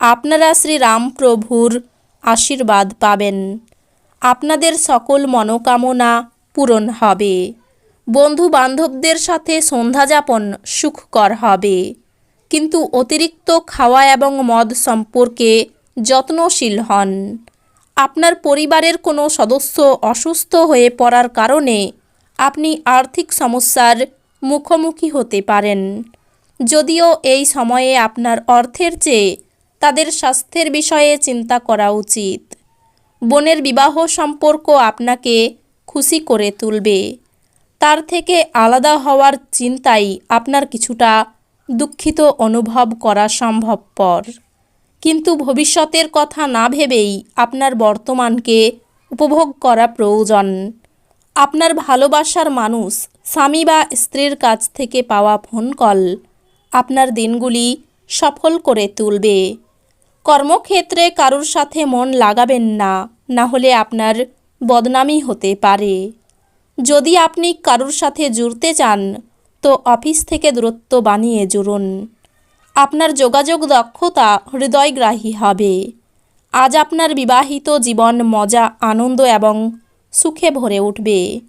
আপনারা শ্রীরামপ্রভুর আশীর্বাদ পাবেন। আপনাদের সকল মনোকামনা পূরণ হবে। বন্ধু বান্ধবদের সাথে সন্ধ্যাযাপন সুখকর হবে। কিন্তু অতিরিক্ত খাওয়া এবং মদ সম্পর্কে যত্নশীল হন। আপনার পরিবারের কোনো সদস্য অসুস্থ হয়ে পড়ার কারণে আপনি আর্থিক সমস্যার মুখোমুখি হতে পারেন। যদিও এই সময়ে আপনার অর্থের চেয়ে তাদের স্বাস্থ্যের বিষয়ে চিন্তা করা উচিত। বোনের বিবাহ সম্পর্ক আপনাকে খুশি করে তুলবে। তার থেকে আলাদা হওয়ার চিন্তাই আপনার কিছুটা দুঃখিত অনুভব করা সম্ভবপর। কিন্তু ভবিষ্যতের কথা না ভেবেই আপনার বর্তমানকে উপভোগ করা প্রয়োজন। আপনার ভালোবাসার মানুষ স্বামী বা স্ত্রীর কাছ থেকে পাওয়া ফোন কল আপনার দিনগুলি সফল করে তুলবে। কর্মক্ষেত্রে কারুর সাথে মন লাগাবেন না না হলে আপনার বদনামি হতে পারে। যদি আপনি কারুর সাথে জুড়তে চান, তো অফিস থেকে দূরত্ব বানিয়ে জুড়ুন। আপনার যোগাযোগ দক্ষতা হৃদয়গ্রাহী হবে। আজ আপনার বিবাহিত জীবন মজা, আনন্দ এবং সুখে ভরে উঠবে।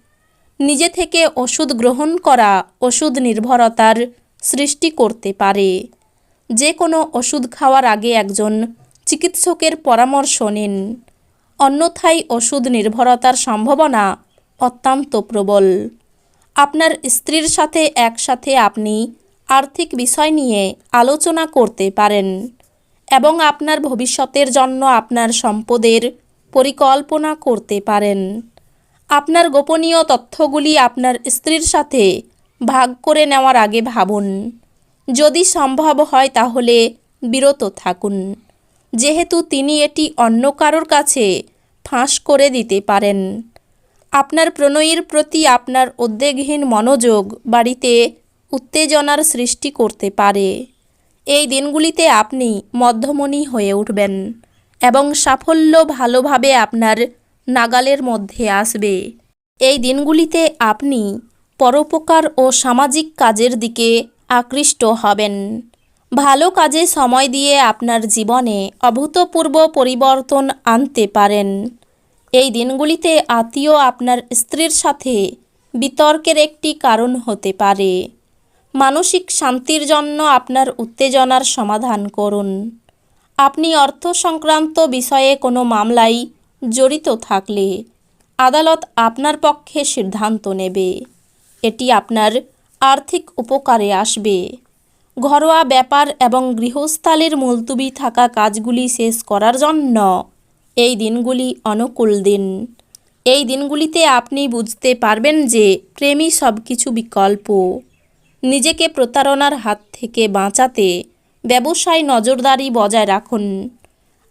নিজে থেকে ওষুধ গ্রহণ করা ওষুধ নির্ভরতার সৃষ্টি করতে পারে। যে কোনো ওষুধ খাওয়ার আগে একজন চিকিৎসকের পরামর্শ নিন। অন্যথায় ওষুধ নির্ভরতার সম্ভাবনা অত্যন্ত প্রবল। আপনার স্ত্রীর সাথে একসাথে আপনি আর্থিক বিষয় নিয়ে আলোচনা করতে পারেন এবং আপনার ভবিষ্যতের জন্য আপনার সম্পদের পরিকল্পনা করতে পারেন। আপনার গোপনীয় তথ্যগুলি আপনার স্ত্রীর সাথে ভাগ করে নেওয়ার আগে ভাবুন। যদি সম্ভব হয় তাহলে বিরত থাকুন। যেহেতু তিনি এটি অন্য কারোর কাছে ফাঁস করে দিতে পারেন। আপনার প্রণয়ীর প্রতি আপনার উদ্বেগহীন মনোযোগ বাড়িতে উত্তেজনার সৃষ্টি করতে পারে। এই দিনগুলিতে আপনি মধ্যমণি হয়ে উঠবেন এবং সাফল্য ভালোভাবে আপনার নাগালের মধ্যে আসবে। এই দিনগুলিতে আপনি পরোপকার ও সামাজিক কাজের দিকে আকৃষ্ট হবেন। ভালো কাজে সময় দিয়ে আপনার জীবনে অভূতপূর্ব পরিবর্তন আনতে পারেন। এই দিনগুলিতে আত্মীয় আপনার স্ত্রীর সাথে বিতর্কের একটি কারণ হতে পারে। মানসিক শান্তির জন্য আপনার উত্তেজনার সমাধান করুন। আপনি অর্থ সংক্রান্ত বিষয়ে কোনো মামলায় জড়িত থাকলে আদালত আপনার পক্ষে সিদ্ধান্ত নেবে। এটি আপনার আর্থিক উপকারে আসবে। ঘরোয়া ব্যাপার এবং গৃহস্থালির মুলতুবি থাকা কাজগুলি শেষ করার জন্য। এই দিনগুলি অনুকূল দিন। এই দিনগুলিতে আপনি বুঝতে পারবেন যে প্রেমই সব কিছু বিকল্প। নিজেকে প্রতারণার হাত থেকে বাঁচাতে ব্যবসায় নজরদারি বজায় রাখুন।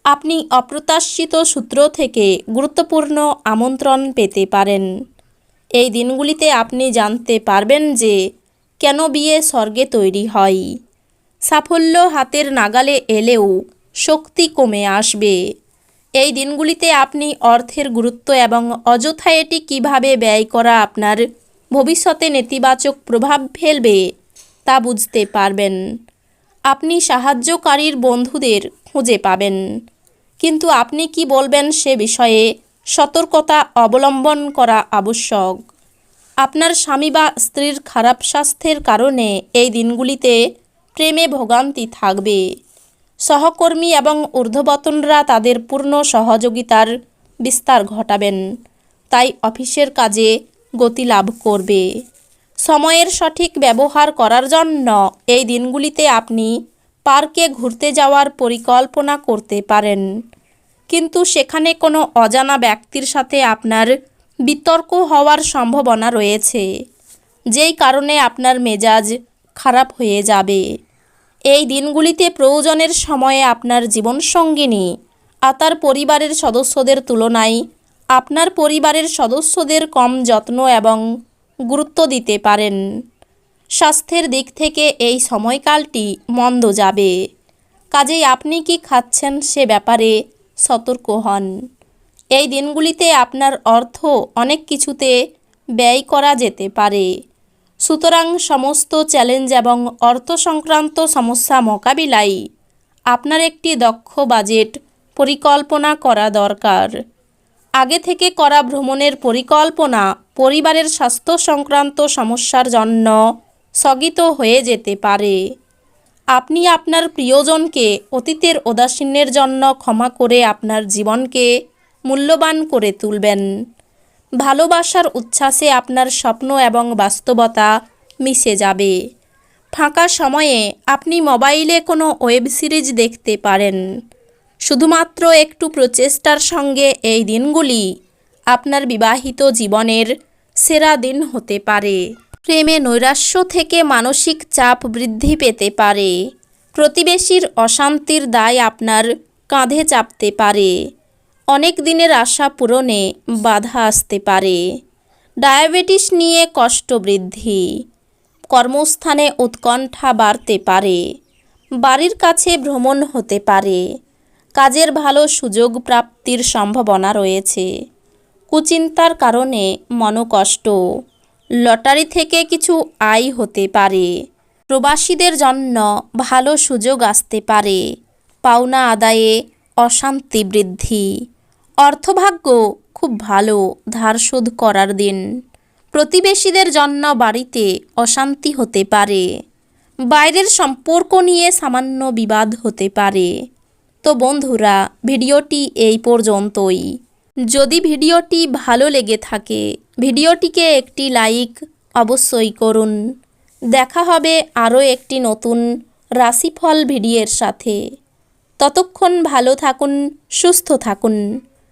আপনি অপ্রত্যাশিত সূত্র থেকে গুরুত্বপূর্ণ আমন্ত্রণ পেতে পারেন। এই দিনগুলিতে আপনি জানতে পারবেন যে কেন বিয়ে স্বর্গে তৈরি হয়? সাফল্য হাতের নাগালে এলেও শক্তি কমে আসবে। এই দিনগুলিতে আপনি অর্থের গুরুত্ব এবং অযথা এটি কীভাবে ব্যয় করা আপনার ভবিষ্যতে নেতিবাচক প্রভাব ফেলবে তা বুঝতে পারবেন। আপনি সাহায্যকারীর বন্ধুদের খুঁজে পাবেন। কিন্তু আপনি কি বলবেন সে বিষয়ে সতর্কতা অবলম্বন করা আবশ্যক? আপনার স্বামী বা স্ত্রীর খারাপ স্বাস্থ্যের কারণে এই দিনগুলিতে প্রেমে ভোগান্তি থাকবে। সহকর্মী এবং ঊর্ধ্ববতনরা তাদের পূর্ণ সহযোগিতার বিস্তার ঘটাবেন। তাই অফিসের কাজে গতি লাভ করবে। সময়ের সঠিক ব্যবহার করার জন্য এই দিনগুলিতে আপনি পার্কে ঘুরতে যাওয়ার পরিকল্পনা করতে পারেন। কিন্তু সেখানে কোনো অজানা ব্যক্তির সাথে আপনার বিতর্ক হওয়ার সম্ভাবনা রয়েছে। যেই কারণে আপনার মেজাজ খারাপ হয়ে যাবে। এই দিনগুলিতে প্রয়োজনের সময়ে আপনার জীবনসঙ্গিনী আর তার পরিবারের সদস্যদের তুলনায় আপনার পরিবারের সদস্যদের কম যত্ন এবং গুরুত্ব দিতে পারেন। স্বাস্থ্যের দিক থেকে এই সময়কালটি মন্দ যাবে। কাজেই আপনি কি খাচ্ছেন সে ব্যাপারে সতর্ক হন। এই দিনগুলিতে আপনার অর্থ অনেক কিছুতে ব্যয় করা যেতে পারে। সুতরাং সমস্ত চ্যালেঞ্জ এবং অর্থ সংক্রান্ত সমস্যা মোকাবিলায় আপনার একটি দক্ষ বাজেট পরিকল্পনা করা দরকার। আগে থেকে করা ভ্রমণের পরিকল্পনা পরিবারের স্বাস্থ্য সংক্রান্ত সমস্যার জন্য স্থগিত হয়ে যেতে পারে। আপনি আপনার প্রিয়জনকে অতীতের উদাসীনের জন্য ক্ষমা করে আপনার জীবনকে মূল্যবান করে তুলবেন। ভালোবাসার উচ্ছ্বাসে আপনার স্বপ্ন এবং বাস্তবতা মিশে যাবে। ফাঁকা সময়ে আপনি মোবাইলে কোনো ওয়েব সিরিজ দেখতে পারেন। শুধুমাত্র একটু প্রচেষ্টার সঙ্গে এই দিনগুলি আপনার বিবাহিত জীবনের সেরা দিন হতে পারে। প্রেমে নৈরাশ্য থেকে মানসিক চাপ বৃদ্ধি পেতে পারে। প্রতিবেশীর অশান্তির দায় আপনার কাঁধে চাপতে পারে। অনেক দিনের আশা পূরণে বাধা আসতে পারে। ডায়াবেটিস নিয়ে কষ্ট বৃদ্ধি। কর্মস্থানে উৎকণ্ঠা বাড়তে পারে। বাড়ির কাছে ভ্রমণ হতে পারে। কাজের ভালো সুযোগ প্রাপ্তির সম্ভাবনা রয়েছে। কুচিন্তার কারণে মনোকষ্ট। লটারি থেকে কিছু আয় হতে পারে। প্রবাসীদের জন্য ভালো সুযোগ আসতে পারে। পাওনা আদায়ে অশান্তি বৃদ্ধি। অর্থভাগ্য খুব ভালো ধার শোধ করার দিন। প্রতিবেশীদের জন্য বাড়িতে অশান্তি হতে পারে। বাইরের সম্পর্ক নিয়ে সামান্য বিবাদ হতে পারে। তো বন্ধুরা, ভিডিওটি এই পর্যন্তই। যদি ভিডিওটি ভালো লেগে থাকে, ভিডিওটিকে একটি লাইক অবশ্যই করুন। দেখা হবে আরও একটি নতুন রাশিফল ভিডিওর সাথে। ততক্ষণ ভালো থাকুন, সুস্থ থাকুন।